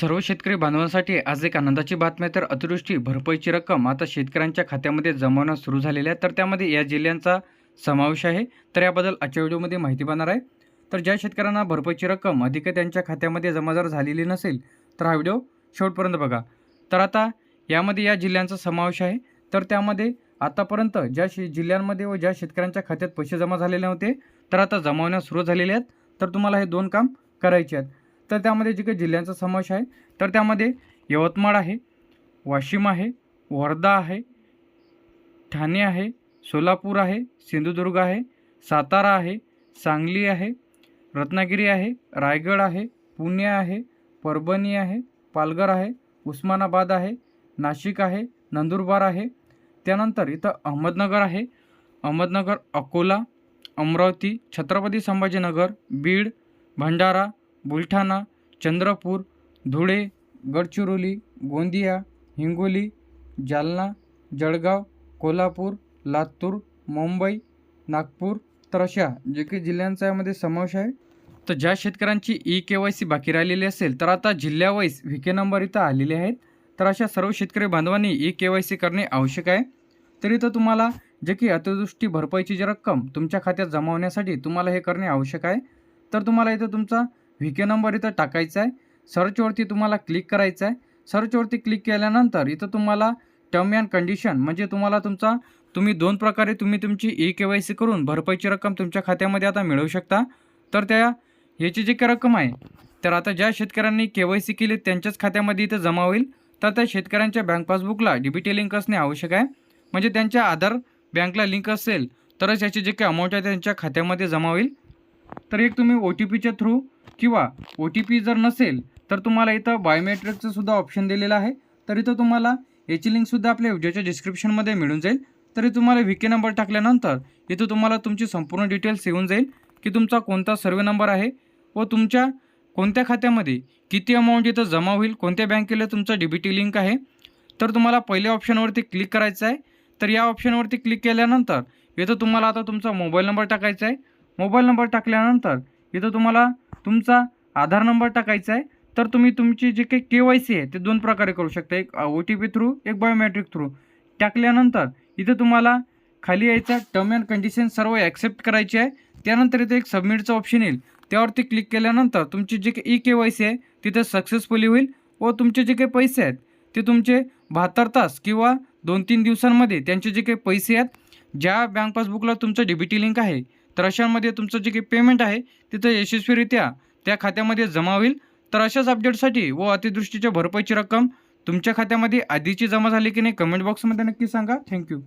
सर्व शेतकरी बांधवांसाठी आज एक आनंदाची बातमी तर अतिवृष्टी भरपाईची रक्कम आता शेतकऱ्यांच्या खात्यामध्ये जमवणं सुरू झालेली आहे. तर त्यामध्ये या जिल्ह्यांचा समावेश आहे. तर याबद्दल आजच्या व्हिडिओमध्ये माहिती पाहणार आहे. तर ज्या शेतकऱ्यांना भरपाईची रक्कम अधिक त्यांच्या खात्यामध्ये जमा जर झालेली नसेल तर हा व्हिडिओ शेवटपर्यंत बघा. तर आता यामध्ये या जिल्ह्यांचा समावेश आहे. तर त्यामध्ये आतापर्यंत ज्या शे जिल्ह्यांमध्ये व ज्या शेतकऱ्यांच्या खात्यात पैसे जमा झालेले होते तर आता जमावण्यास सुरू झालेले आहेत. तर तुम्हाला हे दोन काम करायचे आहेत. तर त्यामध्ये जे काही जिल्ह्यांचा समावेश आहे तर त्यामध्ये यवतमाळ आहे वाशिम आहे वर्धा आहे ठाणे आहे सोलापूर आहे सिंधुदुर्ग आहे सातारा आहे सांगली आहे रत्नागिरी आहे रायगड आहे पुणे आहे परभणी आहे पालघर आहे उस्मानाबाद आहे नाशिक आहे नंदुरबार आहे. त्यानंतर इथं अहमदनगर आहे. अहमदनगर अकोला अमरावती छत्रपती संभाजीनगर बीड भंडारा बुलढाणा चंद्रपूर धुळे गडचिरोली गोंदिया हिंगोली जालना जळगाव कोल्हापूर लातूर मुंबई नागपूर तर अशा जे काही जिल्ह्यांचा यामध्ये समावेश आहे. तर ज्या शेतकऱ्यांची ई के वाय सी बाकी राहिलेली असेल तर आता जिल्ह्यावाईज व्ही के नंबर इथं आलेले आहेत. तर अशा सर्व शेतकरी बांधवांनी ई के वाय सी करणे आवश्यक आहे. तर इथं तुम्हाला जे की अतिवृष्टी भरपाईची जी रक्कम तुमच्या खात्यात जमा होण्यासाठी तुम्हाला हे करणे आवश्यक आहे. तर तुम्हाला इथं तुमचा व्ही के नंबर इथं टाकायचा आहे. सर्चवरती तुम्हाला क्लिक करायचं आहे. सर्चवरती क्लिक केल्यानंतर इथं तुम्हाला टर्म अँड कंडिशन म्हणजे तुम्हाला तुमचा तुम्ही दोन प्रकारे तुम्ही तुमची ई के वाय सी करून भरपाईची रक्कम तुमच्या खात्यामध्ये आता मिळवू शकता. तर त्या ह्याची जी काही रक्कम आहे तर आता ज्या शेतकऱ्यांनी के वाय सी केली त्यांच्याच खात्यामध्ये इथं जमा होईल. तर त्या शेतकऱ्यांच्या बँक पासबुकला डी टी लिंक असणे आवश्यक आहे. म्हणजे त्यांच्या आधार बँकला लिंक असेल तरच याची जे काही अमाऊंट आहे त्यांच्या खात्यामध्ये जमा होईल. तर एक तुम्ही ओ टी पीच्या थ्रू किंवा ओ टी पी जर नसेल तर तुम्हाला इथं बायोमेट्रिकचं सुद्धा ऑप्शन दिलेलं आहे. तर इथं तुम्हाला याची लिंकसुद्धा आपल्या व्हिडिओच्या डिस्क्रिप्शनमध्ये मिळून जाईल. तरी तुम्हाला व्ही के नंबर टाकल्यानंतर इथं तुम्हाला तुमची संपूर्ण डिटेल्स येऊन जाईल की तुमचा कोणता सर्वे नंबर आहे व तुमच्या कोणत्या खात्यामध्ये किती अमाऊंट इथं जमा होईल कोणत्या बँकेला तुमचा डी बी टी लिंक आहे. तर तुम्हाला पहिल्या ऑप्शनवरती क्लिक करायचं आहे. तर या ऑप्शनवरती क्लिक केल्यानंतर इथं तुम्हाला आता तुमचा मोबाईल नंबर टाकायचा आहे. मोबाईल नंबर टाकल्यानंतर इथं तुम्हाला तुमचा आधार नंबर टाकायचा आहे. तर तुम्ही तुमची जे काही के वाय सी आहे ते दोन प्रकारे करू शकता. एक ओ टी पी थ्रू एक बायोमॅट्रिक थ्रू टाकल्यानंतर इथं तुम्हाला खाली यायचा टर्म अँड कंडिशन सर्व ॲक्सेप्ट करायची आहे. त्यानंतर इथे एक सबमिटचं ऑप्शन येईल. त्यावरती क्लिक केल्यानंतर तुमची जे काही ई के वाय सी आहे तिथे सक्सेसफुली होईल. व तुमचे जे काही पैसे आहेत ते तुमचे बहात्तर तास किंवा दोन तीन दिवसांमध्ये त्यांचे जे काही पैसे आहेत ज्या बँक पासबुकला तुमचं डी बी टी लिंक आहे तर अशामध्ये तुमचं जे काही पेमेंट आहे तिथं यशस्वीरित्या त्या खात्यामध्ये जमा होईल. तर अशाच अपडेटसाठी व अतिदृष्टीच्या भरपाईची रक्कम तुमच्या खात्यामध्ये आधीची जमा झाली की नाही कमेंट बॉक्समध्ये नक्की सांगा. थँक्यू